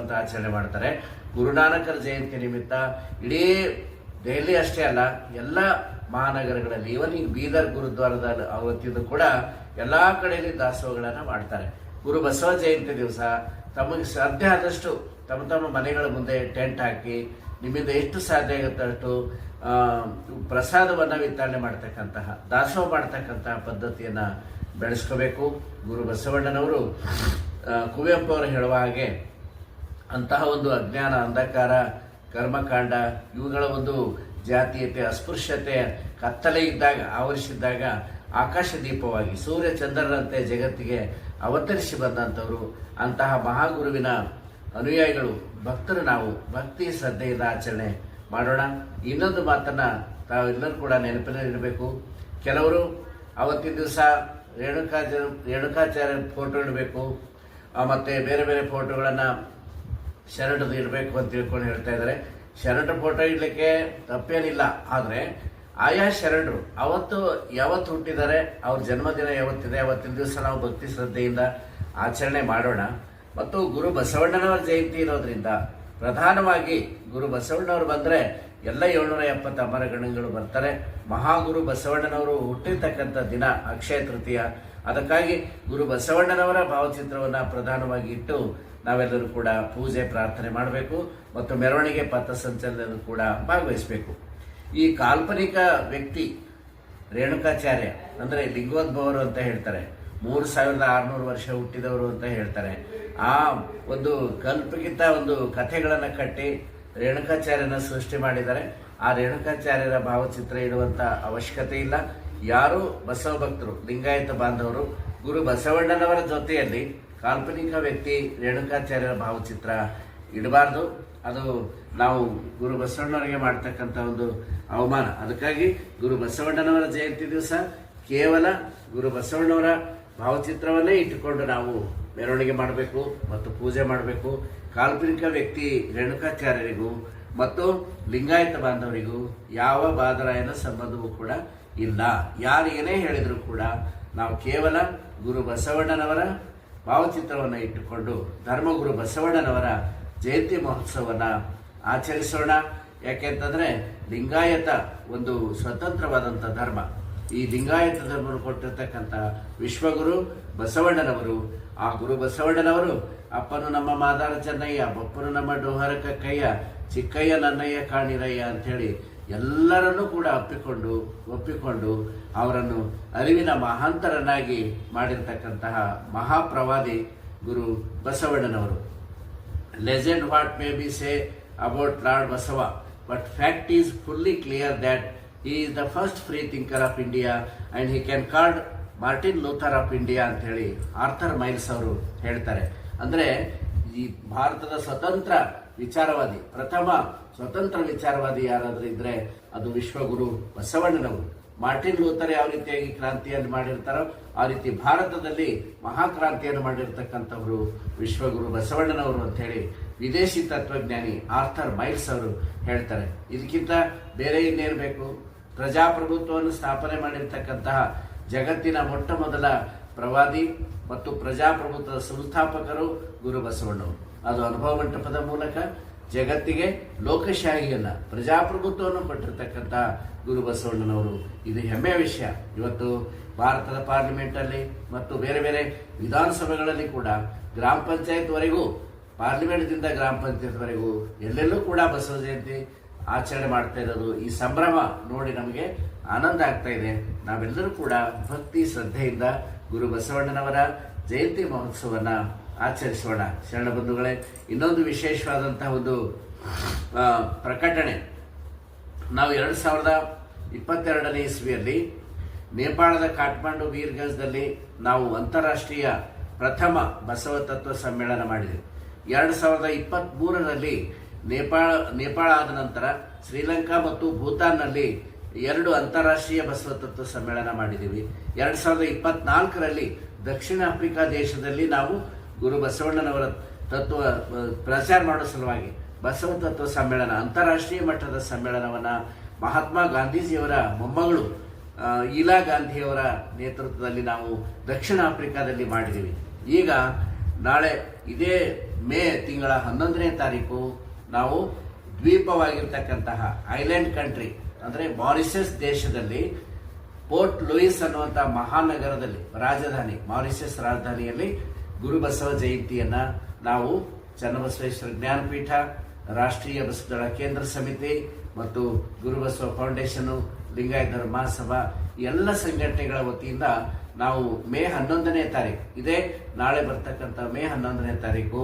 ಅಂತ ಆಚರಣೆ ಮಾಡ್ತಾರೆ. ಗುರುನಾನಕರ ಜಯಂತಿ ನಿಮಿತ್ತ ಇಡೀ ದೆಹಲಿ ಅಷ್ಟೇ ಅಲ್ಲ, ಎಲ್ಲ ಮಹಾನಗರಗಳಲ್ಲಿ ಇವನ್ ಈಗ ಬೀದರ್ ಗುರುದ್ವಾರದ ಅವತ್ತಿದ್ದು ಕೂಡ ಎಲ್ಲಾ ಕಡೆಯಲ್ಲಿ ದಾಸೋಹಗಳನ್ನ ಮಾಡ್ತಾರೆ. ಗುರು ಬಸವ ಜಯಂತಿ ದಿವಸ ತಮಗೆ ಸಾಧ್ಯ ಆದಷ್ಟು ತಮ್ಮ ತಮ್ಮ ಮನೆಗಳ ಮುಂದೆ ಟೆಂಟ್ ಹಾಕಿ, ನಿಮ್ಮಿಂದ ಎಷ್ಟು ಸಾಧ್ಯ ಆಗುತ್ತೆ ಅಷ್ಟು ಪ್ರಸಾದವನ್ನು ವಿತರಣೆ ಮಾಡ್ತಕ್ಕಂತಹ, ದಾಸೋಹ ಮಾಡ್ತಕ್ಕಂತಹ ಪದ್ಧತಿಯನ್ನ ಬೆಳೆಸ್ಕೋಬೇಕು. ಗುರು ಬಸವಣ್ಣನವರು ಕುವೆಂಪು ಅವರು ಹೇಳುವ ಹಾಗೆ ಅಂತಹ ಒಂದು ಅಜ್ಞಾನ, ಅಂಧಕಾರ, ಕರ್ಮಕಾಂಡ, ಇವುಗಳ ಒಂದು ಜಾತೀಯತೆ, ಅಸ್ಪೃಶ್ಯತೆ ಕತ್ತಲೆ ಇದ್ದಾಗ, ಆವರಿಸಿದ್ದಾಗ ಆಕಾಶ ದೀಪವಾಗಿ ಸೂರ್ಯ ಚಂದ್ರರಂತೆ ಜಗತ್ತಿಗೆ ಅವತರಿಸಿ ಬಂದಂಥವರು. ಅಂತಹ ಮಹಾಗುರುವಿನ ಅನುಯಾಯಿಗಳು, ಭಕ್ತರು ನಾವು. ಭಕ್ತಿ ಶ್ರದ್ಧೆಯಿಂದ ಆಚರಣೆ ಮಾಡೋಣ. ಇನ್ನೊಂದು ಮಾತನ್ನ ತಾವೆಲ್ಲರೂ ಕೂಡ ನೆನಪಿನಲ್ಲಿಡಬೇಕು ಕೆಲವರು ಅವತ್ತಿನ ದಿವಸ ರೇಣುಕಾಚಾರ್ಯ ರೇಣುಕಾಚಾರ್ಯ ಫೋಟೋ ಇಡಬೇಕು. ಮತ್ತೆ ಬೇರೆ ಬೇರೆ ಫೋಟೋಗಳನ್ನು ಶರಣದು ಇರಬೇಕು ಅಂತ ತಿಳ್ಕೊಂಡು ಹೇಳ್ತಾ ಇದ್ದಾರೆ. ಶರಣರ ಫೋಟೋ ಇಡಲಿಕ್ಕೆ ತಪ್ಪೇನಿಲ್ಲ. ಆದರೆ, ಆಯಾ ಶರಣರು, ಅವತ್ತು ಯಾವತ್ತು ಹುಟ್ಟಿದ್ದಾರೆ, ಅವ್ರ ಜನ್ಮದಿನ ಯಾವತ್ತಿದೆ, ಅವತ್ತಿನ ದಿವಸ ನಾವು ಭಕ್ತಿ ಶ್ರದ್ಧೆಯಿಂದ ಆಚರಣೆ ಮಾಡೋಣ. ಮತ್ತು ಗುರು ಬಸವಣ್ಣನವರ ಜಯಂತಿ ಇರೋದ್ರಿಂದ ಪ್ರಧಾನವಾಗಿ ಗುರು ಬಸವಣ್ಣವರು ಬಂದರೆ ಎಲ್ಲ ಏಳ್ನೂರ ಎಪ್ಪತ್ತು ಅಮರಗಣಗಳು ಬರ್ತಾರೆ. ಮಹಾಗುರು ಬಸವಣ್ಣನವರು ಹುಟ್ಟಿರ್ತಕ್ಕಂಥ ದಿನ ಅಕ್ಷಯ ತೃತೀಯ. ಅದಕ್ಕಾಗಿ ಗುರು ಬಸವಣ್ಣನವರ ಭಾವಚಿತ್ರವನ್ನು ಪ್ರಧಾನವಾಗಿ ಇಟ್ಟು ನಾವೆಲ್ಲರೂ ಕೂಡ ಪೂಜೆ, ಪ್ರಾರ್ಥನೆ ಮಾಡಬೇಕು, ಮತ್ತು ಮೆರವಣಿಗೆ ಪಥಸಂಚಲನದಲ್ಲೂ ಕೂಡ ಭಾಗವಹಿಸಬೇಕು. ಈ ಕಾಲ್ಪನಿಕ ವ್ಯಕ್ತಿ ರೇಣುಕಾಚಾರ್ಯ, ಅಂದರೆ ಲಿಂಗೋದ್ಭವರು ಅಂತ ಹೇಳ್ತಾರೆ. ಮೂರು ಸಾವಿರದ ಆರುನೂರು ವರ್ಷ ಹುಟ್ಟಿದವರು ಅಂತ ಹೇಳ್ತಾರೆ. ಆ ಒಂದು ಕಲ್ಪಗಿಂತ ಒಂದು ಕಥೆಗಳನ್ನು ಕಟ್ಟಿ ರೇಣುಕಾಚಾರ್ಯನ ಸೃಷ್ಟಿ ಮಾಡಿದ್ದಾರೆ. ಆ ರೇಣುಕಾಚಾರ್ಯರ ಭಾವಚಿತ್ರ ಇಡುವಂಥ ಅವಶ್ಯಕತೆ ಇಲ್ಲ. ಯಾರು ಬಸವ ಭಕ್ತರು, ಲಿಂಗಾಯತ ಬಾಂಧವರು, ಗುರು ಬಸವಣ್ಣನವರ ಜೊತೆಯಲ್ಲಿ ಕಾಲ್ಪನಿಕ ವ್ಯಕ್ತಿ ರೇಣುಕಾಚಾರ್ಯರ ಭಾವಚಿತ್ರ ಇಡಬಾರ್ದು. ಅದು ನಾವು ಗುರು ಬಸವಣ್ಣವರಿಗೆ ಮಾಡ್ತಕ್ಕಂಥ ಒಂದು ಅವಮಾನ. ಅದಕ್ಕಾಗಿ ಗುರು ಬಸವಣ್ಣನವರ ಜಯಂತಿ ದಿವಸ ಕೇವಲ ಗುರು ಬಸವಣ್ಣವರ ಭಾವಚಿತ್ರವನ್ನೇ ಇಟ್ಟುಕೊಂಡು ನಾವು ಮೆರವಣಿಗೆ ಮಾಡಬೇಕು ಮತ್ತು ಪೂಜೆ ಮಾಡಬೇಕು. ಕಾಲ್ಪನಿಕ ವ್ಯಕ್ತಿ ರೇಣುಕಾಚಾರ್ಯರಿಗೂ ಮತ್ತು ಲಿಂಗಾಯತ ಬಾಂಧವರಿಗೂ ಯಾವ ಬಾದರಾಯನ ಸಂಬಂಧವೂ ಕೂಡ ಇಲ್ಲ. ಯಾರು ಏನೇ ಹೇಳಿದರೂ ಕೂಡ ನಾವು ಕೇವಲ ಗುರು ಬಸವಣ್ಣನವರ ಭಾವಚಿತ್ರವನ್ನು ಇಟ್ಟುಕೊಂಡು ಧರ್ಮಗುರು ಬಸವಣ್ಣನವರ ಜಯಂತಿ ಮಹೋತ್ಸವವನ್ನು ಆಚರಿಸೋಣ. ಯಾಕೆಂತಂದರೆ ಲಿಂಗಾಯತ ಒಂದು ಸ್ವತಂತ್ರವಾದಂಥ ಧರ್ಮ. ಈ ಲಿಂಗಾಯತ ಧರ್ಮವನ್ನು ಕೊಟ್ಟಿರ್ತಕ್ಕಂಥ ವಿಶ್ವಗುರು ಬಸವಣ್ಣನವರು, ಆ ಗುರು ಬಸವಣ್ಣನವರು ಅಪ್ಪನು ನಮ್ಮ ಮಾದಾರ ಚೆನ್ನಯ್ಯ, ಬಪ್ಪನು ನಮ್ಮ ಡೋಹರ ಕಕ್ಕಯ್ಯ ಚಿಕ್ಕಯ್ಯ ನನ್ನಯ್ಯ ಕಾಣಿರಯ್ಯ ಅಂಥೇಳಿ ಎಲ್ಲರನ್ನೂ ಕೂಡ ಅಪ್ಪಿಕೊಂಡು ಒಪ್ಪಿಕೊಂಡು ಅವರನ್ನು ಅರಿವಿನ ಮಹಾಂತರನ್ನಾಗಿ ಮಾಡಿರ್ತಕ್ಕಂತಹ ಮಹಾಪ್ರವಾದಿ ಗುರು ಬಸವಣ್ಣನವರು. Legend what may be say about lord Basava but fact is fully clear that he is the first free thinker of India and he can called Martin Luther of India ಅಂತ ಹೇಳಿ ಆರ್ಥರ್ ಮೈಲ್ಸ್ ಅವರು ಹೇಳ್ತಾರೆ. ಅಂದ್ರೆ ಈ ಭಾರತದ ಸ್ವತಂತ್ರ ವಿಚಾರವಾದಿ, ಪ್ರಥಮ ಸ್ವತಂತ್ರ ವಿಚಾರವಾದಿ ಯಾರಾದರೂ ಇದ್ದರೆ ಅದು ವಿಶ್ವಗುರು ಬಸವಣ್ಣನವರು. ಮಾರ್ಟಿನ್ ಲೂಥರ್ ಯಾವ ರೀತಿಯಾಗಿ ಕ್ರಾಂತಿಯನ್ನು ಮಾಡಿರ್ತಾರೋ, ಆ ರೀತಿ ಭಾರತದಲ್ಲಿ ಮಹಾಕ್ರಾಂತಿಯನ್ನು ಮಾಡಿರ್ತಕ್ಕಂಥವರು ವಿಶ್ವಗುರು ಬಸವಣ್ಣನವರು ಅಂತ ಹೇಳಿ ವಿದೇಶಿ ತತ್ವಜ್ಞಾನಿ ಆರ್ಥರ್ ಮೈಲ್ಸ್ ಅವರು ಹೇಳ್ತಾರೆ. ಇದಕ್ಕಿಂತ ಬೇರೆ ಇನ್ನೇನು ಬೇಕು? ಪ್ರಜಾಪ್ರಭುತ್ವವನ್ನು ಸ್ಥಾಪನೆ ಮಾಡಿರ್ತಕ್ಕಂತಹ ಜಗತ್ತಿನ ಮೊಟ್ಟ ಮೊದಲ ಪ್ರವಾದಿ ಮತ್ತು ಪ್ರಜಾಪ್ರಭುತ್ವದ ಸಂಸ್ಥಾಪಕರು ಗುರು ಬಸವಣ್ಣವರು. ಅದು ಅನುಭವ ಮಂಟಪದ ಮೂಲಕ ಜಗತ್ತಿಗೆ ಲೋಕಶಾಹಿಯನ್ನ, ಪ್ರಜಾಪ್ರಭುತ್ವವನ್ನು ಕೊಟ್ಟಿರ್ತಕ್ಕಂಥ ಗುರು ಬಸವಣ್ಣನವರು. ಇದು ಹೆಮ್ಮೆಯ ವಿಷಯ. ಇವತ್ತು ಭಾರತದ ಪಾರ್ಲಿಮೆಂಟ್ ಅಲ್ಲಿ ಮತ್ತು ಬೇರೆ ಬೇರೆ ವಿಧಾನಸಭೆಗಳಲ್ಲಿ ಕೂಡ ಗ್ರಾಮ ಪಂಚಾಯತ್ವರೆಗೂ, ಪಾರ್ಲಿಮೆಂಟ್ದಿಂದ ಗ್ರಾಮ ಪಂಚಾಯತ್ವರೆಗೂ ಎಲ್ಲೆಲ್ಲೂ ಕೂಡ ಬಸವ ಜಯಂತಿ ಆಚರಣೆ ಮಾಡ್ತಾ ಇರೋದು ಈ ಸಂಭ್ರಮ ನೋಡಿ ನಮಗೆ ಆನಂದ ಆಗ್ತಾ ಇದೆ. ನಾವೆಲ್ಲರೂ ಕೂಡ ಭಕ್ತಿ, ಶ್ರದ್ಧೆಯಿಂದ ಗುರು ಬಸವಣ್ಣನವರ ಜಯಂತಿ ಮಹೋತ್ಸವನ ಆಚರಿಸೋಣ. ಶರಣ ಬಂಧುಗಳೇ, ಇನ್ನೊಂದು ವಿಶೇಷವಾದಂತಹ ಒಂದು ಪ್ರಕಟಣೆ. ನಾವು ಎರಡು ಸಾವಿರದ ಇಪ್ಪತ್ತೆರಡನೇ ಇಸ್ವಿಯಲ್ಲಿ ನೇಪಾಳದ ಕಾಠ್ಮಂಡು ವೀರ್ಗಂಜ್ದಲ್ಲಿ ನಾವು ಅಂತಾರಾಷ್ಟ್ರೀಯ ಪ್ರಥಮ ಬಸವ ತತ್ವ ಸಮ್ಮೇಳನ ಮಾಡಿದೆವು. ಎರಡು ಸಾವಿರದ ಇಪ್ಪತ್ತ್ಮೂರರಲ್ಲಿ ನೇಪಾಳ ನೇಪಾಳ ಆದ ನಂತರ ಶ್ರೀಲಂಕಾ ಮತ್ತು ಭೂತಾನ್ನಲ್ಲಿ ಎರಡು ಅಂತಾರಾಷ್ಟ್ರೀಯ ಬಸವ ತತ್ವ ಸಮ್ಮೇಳನ ಮಾಡಿದ್ದೀವಿ ಎರಡು ಸಾವಿರದ ಇಪ್ಪತ್ನಾಲ್ಕರಲ್ಲಿ ದಕ್ಷಿಣ ಆಫ್ರಿಕಾ ದೇಶದಲ್ಲಿ ನಾವು ಗುರು ಬಸವಣ್ಣನವರ ತತ್ವ ಪ್ರಚಾರ ಮಾಡೋ ಸಲುವಾಗಿ ಬಸವ ತತ್ವ ಸಮ್ಮೇಳನ, ಅಂತಾರಾಷ್ಟ್ರೀಯ ಮಟ್ಟದ ಸಮ್ಮೇಳನವನ್ನ ಮಹಾತ್ಮ ಗಾಂಧೀಜಿಯವರ ಮೊಮ್ಮಗಳು ಇಲಾ ಗಾಂಧಿಯವರ ನೇತೃತ್ವದಲ್ಲಿ ನಾವು ದಕ್ಷಿಣ ಆಫ್ರಿಕಾದಲ್ಲಿ ಮಾಡಿದ್ದೀವಿ ಈಗ ನಾಳೆ ಇದೇ ಮೇ ತಿಂಗಳ ಹನ್ನೊಂದನೇ ತಾರೀಕು ನಾವು ದ್ವೀಪವಾಗಿರ್ತಕ್ಕಂತಹ ಐಲ್ಯಾಂಡ್ ಕಂಟ್ರಿ, ಅಂದರೆ ಮಾರಿಷಸ್ ದೇಶದಲ್ಲಿ ಪೋರ್ಟ್ ಲೂಯಿಸ್ ಅನ್ನುವಂಥ ಮಹಾನಗರದಲ್ಲಿ, ರಾಜಧಾನಿ ಮಾರಿಷಸ್ ರಾಜಧಾನಿಯಲ್ಲಿ ಗುರುಬಸವ ಜಯಂತಿಯನ್ನ ನಾವು ಚನ್ನಬಸವೇಶ್ವರ ಜ್ಞಾನಪೀಠ, ರಾಷ್ಟ್ರೀಯ ಬಸವದಳ ಕೇಂದ್ರ ಸಮಿತಿ ಮತ್ತು ಗುರುಬಸವ ಫೌಂಡೇಶನ್, ಲಿಂಗಾಯತರ ಮಹಾಸಭಾ ಎಲ್ಲ ಸಂಘಟನೆಗಳ ವತಿಯಿಂದ ನಾವು ಮೇ ಹನ್ನೊಂದನೇ ತಾರೀಕು ಇದೇ ನಾಳೆ ಬರ್ತಕ್ಕಂಥ ಮೇ ಹನ್ನೊಂದನೇ ತಾರೀಕು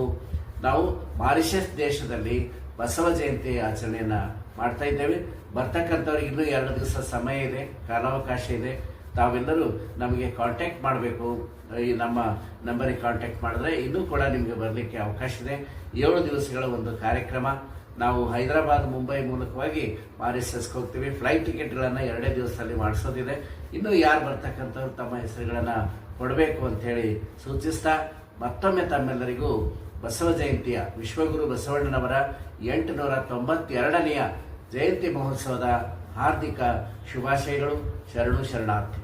ನಾವು ಮಾರಿಷಸ್ ದೇಶದಲ್ಲಿ ಬಸವ ಜಯಂತಿ ಆಚರಣೆಯನ್ನು ಮಾಡ್ತಾ ಇದ್ದೇವೆ. ಬರ್ತಕ್ಕಂಥವ್ರಿಗೆ ಇನ್ನೂ ಎರಡು ದಿವಸ ಸಮಯ ಇದೆ, ಕಾಲಾವಕಾಶ ಇದೆ. ತಾವೆಲ್ಲರೂ ನಮಗೆ ಕಾಂಟ್ಯಾಕ್ಟ್ ಮಾಡಬೇಕು. ಈ ನಮ್ಮ ನಂಬರಿಗೆ ಕಾಂಟ್ಯಾಕ್ಟ್ ಮಾಡಿದ್ರೆ ಇನ್ನೂ ಕೂಡ ನಿಮಗೆ ಬರಲಿಕ್ಕೆ ಅವಕಾಶ ಇದೆ. ಏಳು ದಿವಸಗಳ ಒಂದು ಕಾರ್ಯಕ್ರಮ. ನಾವು ಹೈದರಾಬಾದ್, ಮುಂಬೈ ಮೂಲಕವಾಗಿ ಮಾರಿಷಸ್ಗೆ ಹೋಗ್ತೀವಿ. ಫ್ಲೈಟ್ ಟಿಕೆಟ್ಗಳನ್ನು ಎರಡೇ ದಿವಸದಲ್ಲಿ ಮಾಡಿಸೋದಿದೆ. ಇನ್ನೂ ಯಾರು ಬರ್ತಕ್ಕಂಥವ್ರು ತಮ್ಮ ಹೆಸರುಗಳನ್ನು ಕೊಡಬೇಕು ಅಂಥೇಳಿ ಸೂಚಿಸ್ತಾ, ಮತ್ತೊಮ್ಮೆ ತಮ್ಮೆಲ್ಲರಿಗೂ ಬಸವ ಜಯಂತಿಯ, ವಿಶ್ವಗುರು ಬಸವಣ್ಣನವರ ಎಂಟುನೂರ ತೊಂಬತ್ತೆರಡನೆಯ ಜಯಂತಿ ಮಹೋತ್ಸವದ ಹಾರ್ದಿಕ ಶುಭಾಶಯಗಳು. ಶರಣು ಶರಣಾರ್ಥಿ.